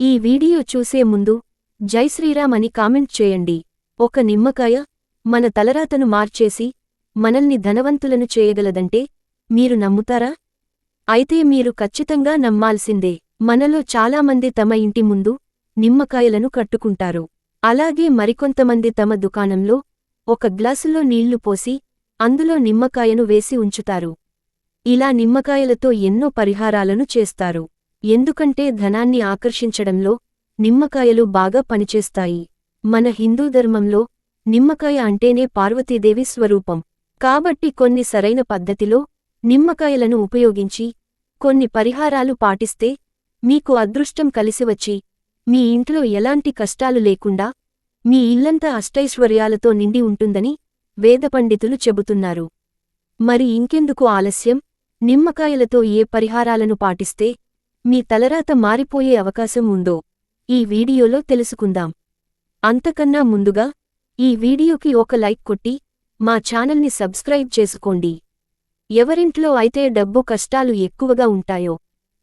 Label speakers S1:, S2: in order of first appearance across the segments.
S1: ఈ వీడియో చూసే ముందు జై శ్రీరామ్ అని కామెంట్ చేయండి. ఒక నిమ్మకాయ మన తలరాతను మార్చేసి మనల్ని ధనవంతులను చేయగలదంటే మీరు నమ్ముతారా? అయితే మీరు ఖచ్చితంగా నమ్మాల్సిందే. మనలో చాలామంది తమ ఇంటి ముందు నిమ్మకాయలను కట్టుకుంటారు. అలాగే మరికొంతమంది తమ దుకాణంలో ఒక గ్లాసులో నీళ్ళు పోసి అందులో నిమ్మకాయను వేసి ఉంచుతారు. ఇలా నిమ్మకాయలతో ఎన్నో పరిహారాలను చేస్తారు. ఎందుకంటే ధనాన్ని ఆకర్షించడంలో నిమ్మకాయలు బాగా పనిచేస్తాయి. మన హిందూ ధర్మంలో నిమ్మకాయ అంటేనే పార్వతీదేవి స్వరూపం. కాబట్టి కొన్ని సరైన పద్ధతిలో నిమ్మకాయలను ఉపయోగించి కొన్ని పరిహారాలు పాటిస్తే మీకు అదృష్టం కలిసివచ్చి మీ ఇంట్లో ఎలాంటి కష్టాలు లేకుండా మీ ఇల్లంతా అష్టైశ్వర్యాలతో నిండి ఉంటుందని వేద పండితులు చెబుతున్నారు. మరి ఇంకెందుకు ఆలస్యం? నిమ్మకాయలతో ఏ పరిహారాలను పాటిస్తే మీ తలరాత మారిపోయే అవకాశం ఉందో ఈ వీడియోలో తెలుసుకుందాం. అంతకన్నా ముందుగా ఈ వీడియోకి ఒక లైక్ కొట్టి మా ఛానల్ని సబ్స్క్రైబ్ చేసుకోండి. ఎవరింట్లో అయితే డబ్బు కష్టాలు ఎక్కువగా ఉంటాయో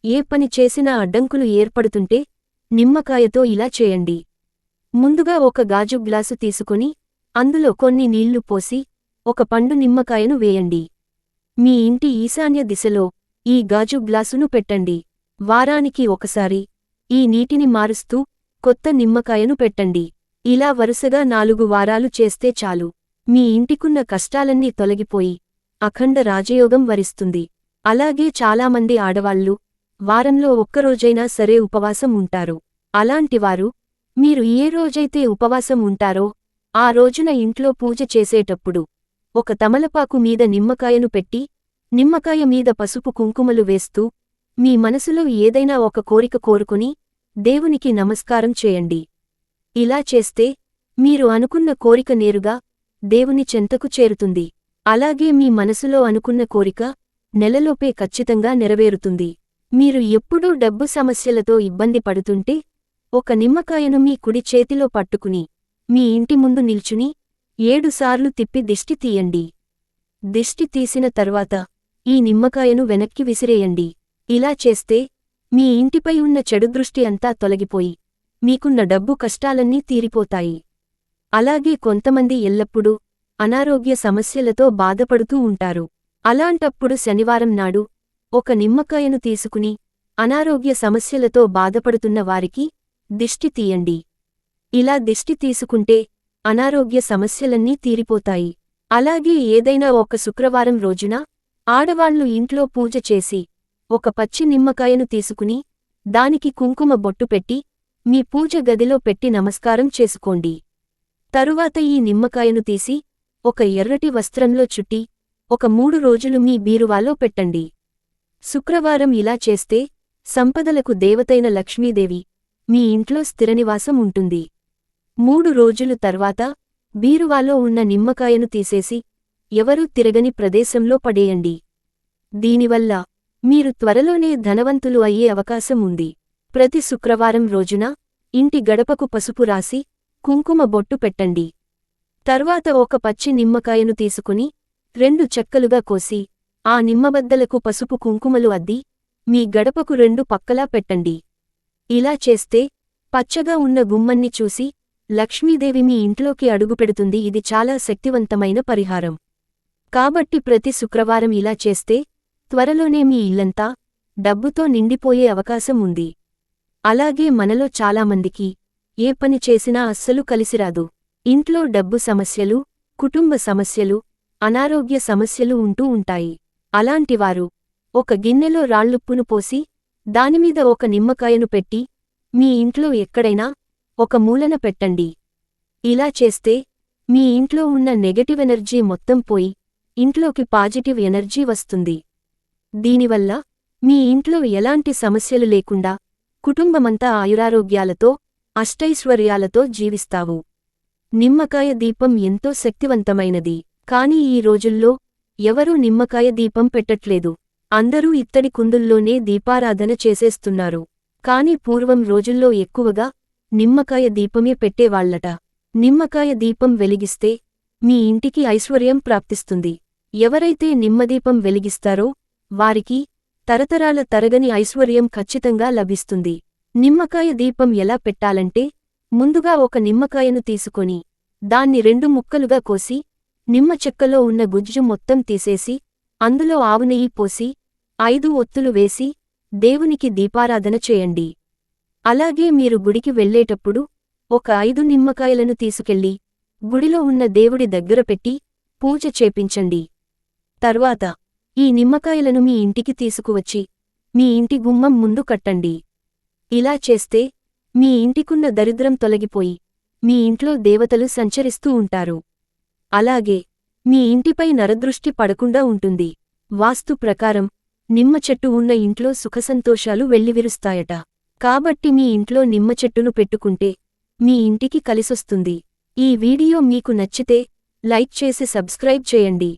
S1: ఏ పని చేసినా అడ్డంకులు ఏర్పడుతుంటే నిమ్మకాయతో ఇలా చేయండి. ముందుగా ఒక గాజు గ్లాసు తీసుకుని అందులో కొన్ని నీళ్ళు పోసి ఒక పండు నిమ్మకాయను వేయండి. మీ ఇంటి ఈశాన్య దిశలో ఈ గాజు గ్లాసును పెట్టండి. వారానికి ఒకసారి ఈ నీటిని మారుస్తూ కొత్త నిమ్మకాయను పెట్టండి. ఇలా వరుసగా నాలుగు వారాలు చేస్తే చాలు. మీ ఇంటికున్న కష్టాలన్నీ తొలగిపోయి అఖండ రాజయోగం వరిస్తుంది. అలాగే చాలామంది ఆడవాళ్ళు వారంలో ఒక్కరోజైనా సరే ఉపవాసం ఉంటారు. అలాంటివారు మీరు ఏ రోజైతే ఉపవాసం ఉంటారో ఆ రోజున ఇంట్లో పూజ చేసేటప్పుడు ఒక తమలపాకు మీద నిమ్మకాయను పెట్టి నిమ్మకాయ మీద పసుపు కుంకుమలు వేస్తూ మీ మనసులో ఏదైనా ఒక కోరిక కోరుకుని దేవునికి నమస్కారం చేయండి. ఇలా చేస్తే మీరు అనుకున్న కోరిక నేరుగా దేవుని చెంతకు చేరుతుంది. అలాగే మీ మనసులో అనుకున్న కోరిక నెలలోపే ఖచ్చితంగా నెరవేరుతుంది. మీరు ఎప్పుడూ డబ్బు సమస్యలతో ఇబ్బంది పడుతుంటే ఒక నిమ్మకాయను మీ కుడి చేతిలో పట్టుకుని మీ ఇంటి ముందు నిల్చుని ఏడుసార్లు తిప్పి దిష్టి తీయండి. దిష్టి తీసిన తర్వాత ఈ నిమ్మకాయను వెనక్కి విసిరేయండి. ఇలా చేస్తే మీ ఇంటిపై ఉన్న చెడు దృష్టి అంతా తొలగిపోయి మీకున్న డబ్బు కష్టాలన్నీ తీరిపోతాయి. అలాగే కొంతమంది ఎల్లప్పుడూ అనారోగ్య సమస్యలతో బాధపడుతూ ఉంటారు. అలాంటప్పుడు శనివారం నాడు ఒక నిమ్మకాయను తీసుకుని అనారోగ్య సమస్యలతో బాధపడుతున్న వారికి దిష్టి తీయండి. ఇలా దిష్టి తీసుకుంటే అనారోగ్య సమస్యలన్నీ తీరిపోతాయి. అలాగే ఏదైనా ఒక శుక్రవారం రోజున ఆడవాళ్ళు ఇంట్లో పూజ చేసి ఒక పచ్చి నిమ్మకాయను తీసుకుని దానికి కుంకుమ బొట్టు పెట్టి మీ పూజ గదిలో పెట్టి నమస్కారం చేసుకోండి. తరువాత ఈ నిమ్మకాయను తీసి ఒక ఎర్రటి వస్త్రంలో చుట్టి ఒక మూడు రోజులు మీ బీరువాలో పెట్టండి. శుక్రవారం ఇలా చేస్తే సంపదలకు దేవతైన లక్ష్మీదేవి మీ ఇంట్లో స్థిరనివాసం ఉంటుంది. మూడు రోజులు తర్వాత బీరువాలో ఉన్న నిమ్మకాయను తీసేసి ఎవరూ తిరగని ప్రదేశంలో పడేయండి. దీనివల్ల మీరు త్వరలోనే ధనవంతులు అయ్యే అవకాశం ఉంది. ప్రతి శుక్రవారం రోజున ఇంటి గడపకు పసుపు రాసి కుంకుమ బొట్టు పెట్టండి. తర్వాత ఒక పచ్చి నిమ్మకాయను తీసుకుని రెండు చెక్కలుగా కోసి ఆ నిమ్మబద్దలకు పసుపు కుంకుమలు అద్ది మీ గడపకు రెండు పక్కలా పెట్టండి. ఇలా చేస్తే పచ్చగా ఉన్న గుమ్మన్ని చూసి లక్ష్మీదేవి మీ ఇంట్లోకి అడుగుపెడుతుంది ఇది చాలా శక్తివంతమైన పరిహారం. కాబట్టి ప్రతి శుక్రవారం ఇలా చేస్తే త్వరలోనే మీ ఇల్లంతా డబ్బుతో నిండిపోయే అవకాశం ఉంది. అలాగే మనలో చాలామందికి ఏ పని చేసినా అస్సలు కలిసిరాదు. ఇంట్లో డబ్బు సమస్యలు కుటుంబ సమస్యలు అనారోగ్య సమస్యలు ఉంటూ ఉంటాయి. అలాంటివారు ఒక గిన్నెలో రాళ్ళుప్పును పోసి దానిమీద ఒక నిమ్మకాయను పెట్టి మీ ఇంట్లో ఎక్కడైనా ఒక మూలన పెట్టండి. ఇలా చేస్తే మీ ఇంట్లో ఉన్న నెగటివ్ ఎనర్జీ మొత్తం పోయి ఇంట్లోకి పాజిటివ్ ఎనర్జీ వస్తుంది. దీనివల్ల మీ ఇంట్లో ఎలాంటి సమస్యలు లేకుండా కుటుంబమంతా ఆయురారోగ్యాలతో అష్టైశ్వర్యాలతో జీవిస్తావు. నిమ్మకాయ దీపం ఎంతో శక్తివంతమైనది. కాని ఈ రోజుల్లో ఎవరూ నిమ్మకాయ దీపం పెట్టట్లేదు. అందరూ ఇత్తడి కుందుల్లోనే దీపారాధన చేసేస్తున్నారు. కాని పూర్వం రోజుల్లో ఎక్కువగా నిమ్మకాయ దీపమే పెట్టేవాళ్ళట నిమ్మకాయ దీపం వెలిగిస్తే మీ ఇంటికి ఐశ్వర్యం ప్రాప్తిస్తుంది. ఎవరైతే నిమ్మదీపం వెలిగిస్తారో వారికి తరతరాల తరగని ఐశ్వర్యం ఖచ్చితంగా లభిస్తుంది. నిమ్మకాయ దీపం ఎలా పెట్టాలంటే ముందుగా ఒక నిమ్మకాయను తీసుకొని దాన్ని రెండు ముక్కలుగా కోసి నిమ్మ చెక్కలో ఉన్న గుజ్జు మొత్తం తీసేసి అందులో ఆవునెయ్యి పోసి ఐదు ఒత్తులు వేసి దేవునికి దీపారాధన చేయండి. అలాగే మీరు గుడికి వెళ్ళేటప్పుడు ఒక ఐదు నిమ్మకాయలను తీసుకెళ్ళి గుడిలో ఉన్న దేవుడి దగ్గర పెట్టి పూజ చేపించండి. తర్వాత ఈ నిమ్మకాయలను మీ ఇంటికి తీసుకువచ్చి మీ ఇంటి గుమ్మం ముందు కట్టండి. ఇలా చేస్తే మీ ఇంటికున్న దరిద్రం తొలగిపోయి మీ ఇంట్లో దేవతలు సంచరిస్తూ ఉంటారు. అలాగే మీ ఇంటిపై నరదృష్టి పడకుండా ఉంటుంది. వాస్తు ప్రకారం నిమ్మ చెట్టు ఉన్న ఇంట్లో సుఖసంతోషాలు వెళ్ళివిరుస్తాయట కాబట్టి మీ ఇంట్లో నిమ్మ చెట్టును పెట్టుకుంటే మీ ఇంటికి కలిసొస్తుంది. ఈ వీడియో మీకు నచ్చితే లైక్ చేసి సబ్స్క్రైబ్ చేయండి.